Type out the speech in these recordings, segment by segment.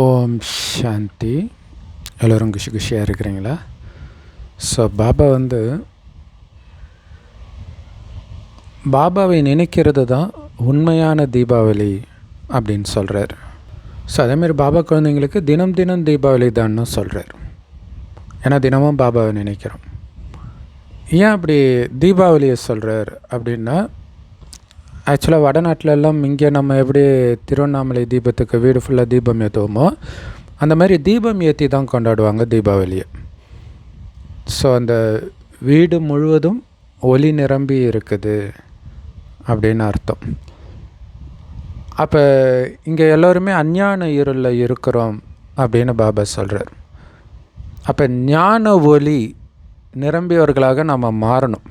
ஓம் சாந்தி. எல்லோரும் குஷி குஷியாக இருக்கிறீங்களா? ஸோ பாபா வந்து பாபாவை நினைக்கிறது தான் உண்மையான தீபாவளி அப்படின்னு சொல்கிறார் ஸோ அதேமாரி பாபா குழந்தைங்களுக்கு தினம் தினம் தீபாவளி தான்னு சொல்கிறார் ஏன்னா தினமும் பாபாவை நினைக்கிறோம். ஏன் அப்படி தீபாவளியை சொல்கிறார் அப்படின்னா ஆக்சுவலாக வடநாட்டிலெல்லாம் இங்கே நம்ம எப்படி திருவண்ணாமலை தீபத்துக்கு வீடு ஃபுல்லாக தீபம் ஏற்றுவோமோ அந்த மாதிரி தீபம் ஏற்றி தான் கொண்டாடுவாங்க தீபாவளியை. ஸோ அந்த வீடு முழுவதும் ஒளி நிரம்பி இருக்குது அப்படின்னு அர்த்தம். அப்போ இங்கே எல்லோருமே அஞ்ஞான இருளில் இருக்கிறோம் அப்படின்னு பாபா சொல்கிறார் அப்போ ஞான ஒளி நிரம்பியவர்களாக நம்ம மாறணும்.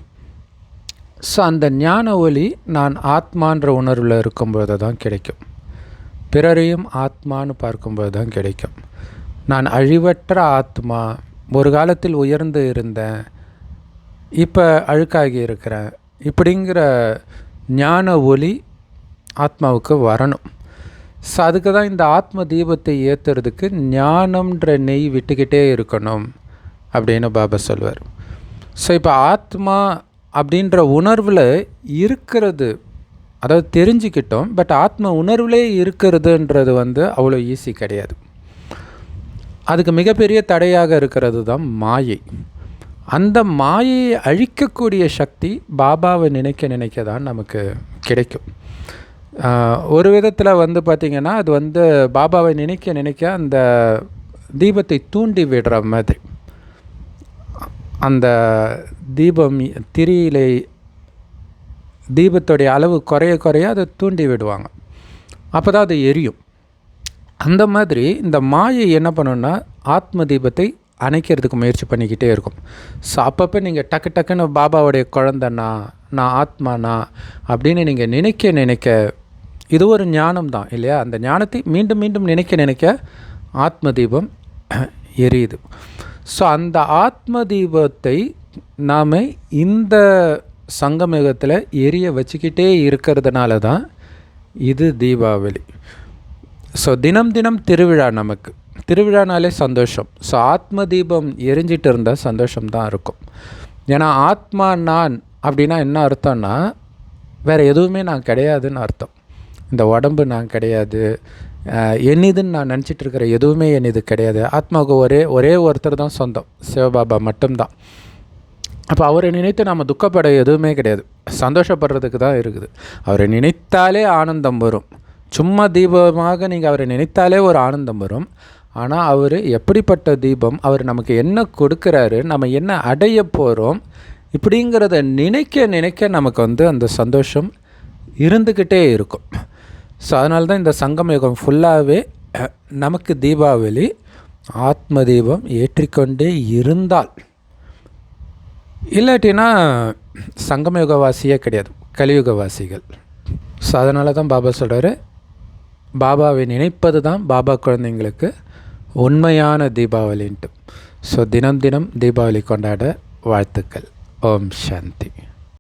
ஸோ அந்த ஞான ஒளி நான் ஆத்மான்ற உணர்வில் இருக்கும்போது தான் கிடைக்கும். பிறரையும் ஆத்மான்னு பார்க்கும்போது தான் கிடைக்கும். நான் அழிவற்ற ஆத்மா ஒரு காலத்தில் உயர்ந்து இருந்தேன் இப்போ அழுக்காகி இருக்கிறேன் இப்படிங்கிற ஞான ஒளி ஆத்மாவுக்கு வரணும். ஸோ அதுக்கு தான் இந்த ஆத்ம தீபத்தை ஏற்றுறதுக்கு ஞானம்ன்ற நெய் விட்டுக்கிட்டே இருக்கணும் அப்படின்னு பாபா சொல்வார். ஸோ இப்போ ஆத்மா அப்படின்ற உணர்வில் இருக்கிறது. அதாவது தெரிஞ்சுக்கிட்டோம் பட் ஆத்ம உணர்விலே இருக்கிறதுன்றது வந்து அவ்வளோ ஈஸி கிடையாது. அதுக்கு மிகப்பெரிய தடையாக இருக்கிறது தான் மாயை. அந்த மாயையை அழிக்கக்கூடிய சக்தி பாபாவை நினைக்க நினைக்க தான் நமக்கு கிடைக்கும். ஒரு விதத்தில் வந்து பார்த்திங்கன்னா அது வந்து பாபாவை நினைக்க நினைக்க அந்த தீபத்தை தூண்டி விடுற மாதிரி. அந்த தீபம் திரியிலை தீபத்துடைய அளவு குறைய குறைய அதை தூண்டி விடுவாங்க. அப்போ தான் அது எரியும். அந்த மாதிரி இந்த மாயை என்ன பண்ணுன்னா ஆத்ம தீபத்தை அணைக்கிறதுக்கு முயற்சி பண்ணிக்கிட்டே இருக்கும். ஸோ அப்பப்போ நீங்கள் டக்கு டக்குன்னு பாபாவுடைய குழந்தண்ணா நான் ஆத்மானா அப்படின்னு நீங்கள் நினைக்க நினைக்க இது ஒரு ஞானம் தான் இல்லையா? அந்த ஞானத்தை மீண்டும் மீண்டும் நினைக்க நினைக்க ஆத்ம தீபம் எரியுது. ஸோ அந்த ஆத்ம தீபத்தை நாம் இந்த சங்கமேகத்தில் எரிய வச்சுக்கிட்டே இருக்கிறதுனால தான் இது தீபாவளி. ஸோ தினம் தினம் திருவிழா நமக்கு. திருவிழானாலே சந்தோஷம். ஸோ ஆத்ம தீபம் எரிஞ்சிட்டு இருந்தால் சந்தோஷம் தான் இருக்கும். ஏன்னா ஆத்மா நான் அப்படின்னா என்ன அர்த்தம்னா வேறு எதுவுமே நான் கிடையாதுன்னு அர்த்தம். இந்த உடம்பு நான் கிடையாது. என்னதுன்னு நான் நினச்சிட்டு இருக்கிற எதுவுமே என் இது கிடையாது. ஆத்மாவுக்கு ஒரே ஒரே ஒருத்தர் தான் சொந்தம். சிவபாபா மட்டும்தான். அப்போ அவரை நினைத்து நாம் துக்கப்பட எதுவுமே கிடையாது. சந்தோஷப்படுறதுக்கு தான் இருக்குது. அவரை நினைத்தாலே ஆனந்தம் வரும். சும்மா தீபமாக நீங்கள் அவரை நினைத்தாலே ஒரு ஆனந்தம் வரும். ஆனால் அவர் எப்படிப்பட்ட தீபம் அவர் நமக்கு என்ன கொடுக்குறாரு நம்ம என்ன அடைய போகிறோம் இப்படிங்கிறத நினைக்க நினைக்க நமக்கு வந்து அந்த சந்தோஷம் இருந்துக்கிட்டே இருக்கும். ஸோ அதனால தான் இந்த சங்கம் யுகம் ஃபுல்லாகவே நமக்கு தீபாவளி ஆத்ம தீபம் ஏற்றிக்கொண்டே இருந்தால். இல்லாட்டினா சங்கமயுகவாசியே கிடையாது. கலியுகவாசிகள். ஸோ அதனால தான் பாபா சொல்கிறாரு பாபாவை நினைப்பது தான் பாபா குழந்தைங்களுக்கு உண்மையான தீபாவளின்ட்டு. ஸோ தினம் தினம் தீபாவளி கொண்டாட வாழ்த்துக்கள். ஓம் சாந்தி.